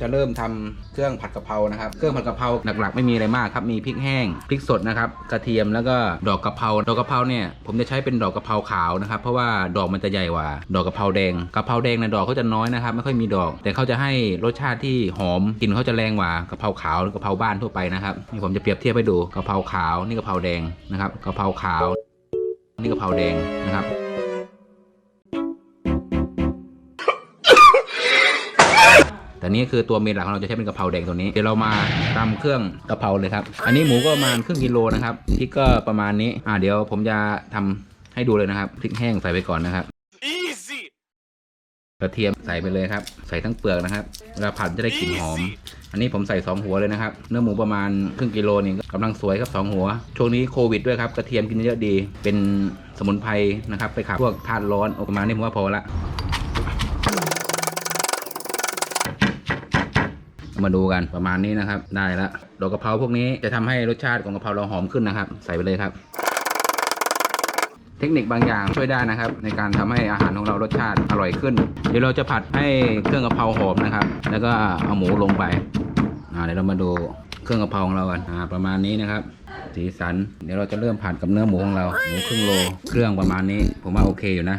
จะเริ่มทำเครื่องผัดกะเพรานะครับ เครื่องผัดกะเพราหลักๆ ไม่มีอะไรมากครับ มีพริกแห้ง พริกสดนะครับ กระเทียมแล้วก็ดอกกะเพรา ดอกกะเพราเนี่ยผมจะใช้เป็นดอกกะเพราขาวนะครับ เพราะว่าดอกมันจะใหญ่กว่า ดอกกะเพราแดง กะเพราแดงนะดอกเขาจะน้อยนะครับ ไม่ค่อยมีดอก แต่เขาจะให้รสชาติที่หอม กลิ่นเขาจะแรงกว่ากะเพราขาวหรือกะเพราบ้านทั่วไปนะครับ นี่ผมจะเปรียบเทียบให้ดู กะเพราขาว นี่กะเพราแดงนะครับ กะเพราขาว นี่กะเพราแดงนะครับ แต่นี่คือตัวเมนหลักของเราจะใช้เป็นกะเพราแดงตัวนี้ เดี๋ยวเรามาตำเครื่องกะเพราเลยครับ อันนี้หมูก็ประมาณครึ่งกิโลนะครับพริกก็ประมาณนี้ อ่าเดี๋ยวผมจะทำให้ดูเลยนะครับพริกแห้งใส่ไปก่อนนะครับ Easy. กระเทียมใส่ไปเลยครับ ใส่ทั้งเปลือกนะครับเวลาผัดจะได้กลิ่นหอม อันนี้ผมใส่สองหัวเลยนะครับ เนื้อหมูประมาณครึ่งกิโลนี่กำลังสวยครับสองหัว ช่วงนี้โควิดด้วยครับ กระเทียมกินเยอะดี เป็นสมุนไพรนะครับ ไปขับพวกธาตุร้อนออกมานี่ผมว่าพอละ มาดูกันประมาณนี้นะครับ ได้แล้วดอกกะเพราพวกนี้จะทำให้รสชาติของกะเพราเราหอมขึ้นนะครับ ใส่ไปเลยครับ เทคนิคบางอย่างช่วยได้นะครับ ในการทำให้อาหารของเรารสชาติอร่อยขึ้น เดี๋ยวเราจะผัดให้เครื่องกะเพราหอมนะครับ แล้วก็เอาหมูลงไปอ่าเดี๋ยวเรามาดูเครื่องกะเพราของเรากันอ่าประมาณนี้นะครับ สีสัน เดี๋ยวเราจะเริ่มผัดกับเนื้อหมูของเราหมูครึ่งโลเครื่องประมาณนี้ ผมว่าโอเคอยู่นะ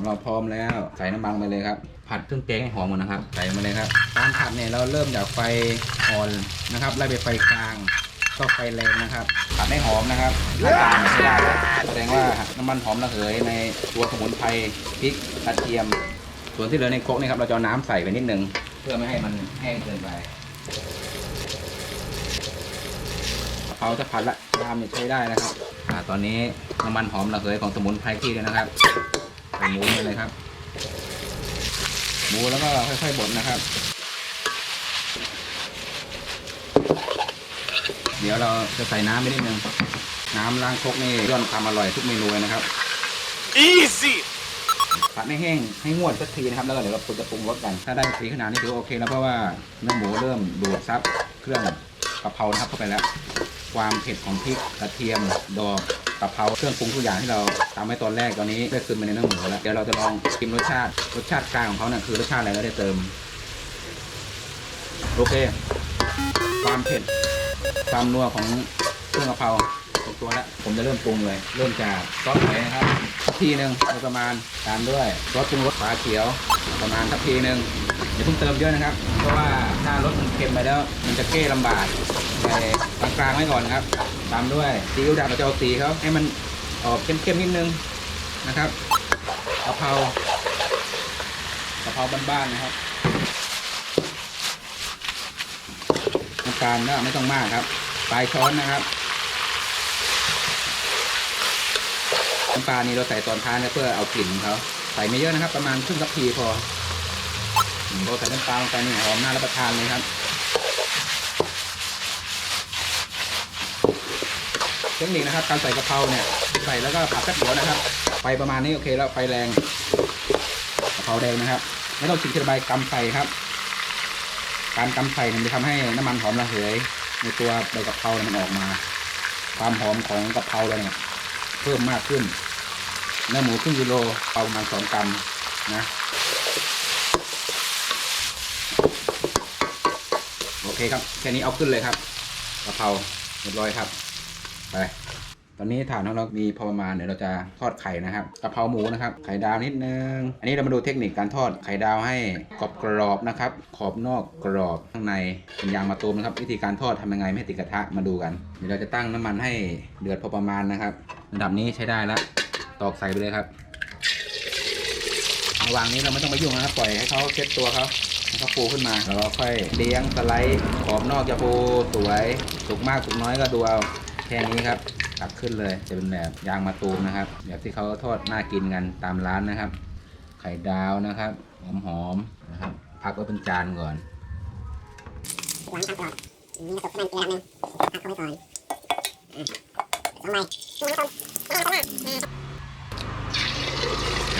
ของเราพร้อมแล้วใส่น้ำมันไปเลยครับ ผัดเครื่องแกงให้หอมก่อนนะครับใส่มาเลยครับการผัดเนี่ยเราเริ่มจากไฟอ่อนนะครับไล่ไปไฟกลางก็ไฟแรงนะครับผัดให้หอมนะครับถ้าจางไม่ได้แสดงว่าน้ำมันหอมระเหยในตัวสมุนไพรพริกกระเทียม ส่วนที่เหลือในโคกนี่ครับเราจะน้ำใส่ไปนิดนึงเพื่อไม่ให้มันแห้งเกินไปเขาจะผัดละน้ำเนี่ยใช้ได้นะครับอ่าตอนนี้น้ำมันหอมระเหยของสมุนไพรที่เลยนะครับ หมูไปเลยครับ หมูแล้วก็ค่อยๆบดนะครับ เดี๋ยวเราจะใส่น้ำไปนิดนึงน้ำล้างครกนี่ย่อนความอร่อยทุกเมนูเลยนะครับ Easy. ผัดให้แห้งให้งวดสักทีนะครับ แล้วก็เดี๋ยวเราจะปรุงรสกัน ถ้าได้สีขนาดนี้ถือว่าโอเคแล้วเพราะว่าเนื้อหมูเริ่มดูดซับเครื่องกะเพรานะครับเข้าไปแล้ว ความเผ็ดของพริกกระเทียมดอก กะเพราเครื่องปรุงทุกอย่างที่เราตามไว้ตอนแรกตอนนี้ได้คืนมาในเนื้อหมูแล้วเดี๋ยวเราจะลองชิมรสชาติรสชาติกลางของเขาเนี่ยคือรสชาติอะไรเราได้เติมโอเค ความเผ็ดความนัวของเครื่องกะเพราตกตัวแล้วผมจะเริ่มปรุงเลย เริ่มจากซอสหอยนะครับทีหนึ่งประมาณตามด้วยซอสปรุงรสฝาเขียว ประมาณทัพพีหนึ่ง อย่าเพิ่งเติมเยอะนะครับ เพราะว่าถ้ารสมันเค็มไปแล้ว มันจะเก้ลำบากไปกลางๆไว้ก่อนครับ ตามด้วยซีอิ๊วดำเราจะเอาสีเขาให้มันออกเข้มๆนิดนึงนะครับกะเพรากะเพราบ้านๆนะครับน้ำตาลก็ไม่ต้องมากครับปลายช้อนนะครับน้ำปลานี่เราใส่ตอนท้ายนะเพื่อเอากลิ่นเขาใส่ไม่เยอะนะครับ ประมาณครึ่งคัพพีพอ เราใส่น้ำปลาลงไปนี่หอมน่ารับประทานเลยครับ เทคนิคนะครับ การใส่กะเพราเนี่ย ใส่แล้วก็ผัดแป๊บเดียวนะครับ ไฟประมาณนี้โอเคแล้วไฟแรงกะเพราแดงนะครับไม่ต้องชิมทีละใบกำใส่ครับ การกำไข่มันจะทำให้น้ำมันหอมระเหย ในตัวใบกะเพราเนี่ยมันออกมา ความหอมของกะเพราเราเนี่ยเพิ่มมากขึ้นเนื้อหมูครึ่งกิโลเปาประมาณสองกรัมนะ โอ เคครับแค่นี้เอาขึ้นเลยครับกะเพราเรียบร้อยครับ ไป ตอนนี้ฐานของเรามีพอประมาณเดี๋ยวเราจะทอดไข่นะครับกะเพราหมูนะครับ ไข่ดาวนิดนึง อันนี้เรามาดูเทคนิคการทอดไข่ดาวให้กรอบกรอบนะครับ ขอบนอกกรอบข้างในเป็นยางมะตูมนะครับ วิธีการทอดทำยังไงไม่ติดกระทะมาดูกัน เดี๋ยวเราจะตั้งน้ำมันให้เดือดพอประมาณนะครับ ระดับนี้ใช้ได้แล้วตอกใส่ไปเลยครับระหว่างนี้เราไม่ต้องไปยุ่งนะครับ ปล่อยให้เขาเช็ดตัวเขา ให้เขาฟูขึ้นมา แล้วเราค่อยเลี้ยงสไลด์ขอบนอกจะฟูสวยสุกมากสุกน้อยก็ดูเอาแค่นี้ครับตักขึ้นเลยจะเป็นแบบยางมะตูมนะครับแบบที่เขาทอดน่ากินกันตามร้านนะครับ ไข่ดาวนะครับหอมๆนะครับพักไว้เป็นจานก่อนล้างทำก่อนนี่กระตุกน้ำอีกระดับนึงพักเข้าไปก่อนสองใบช่วยน้ำต้มน้ำต้มอ่า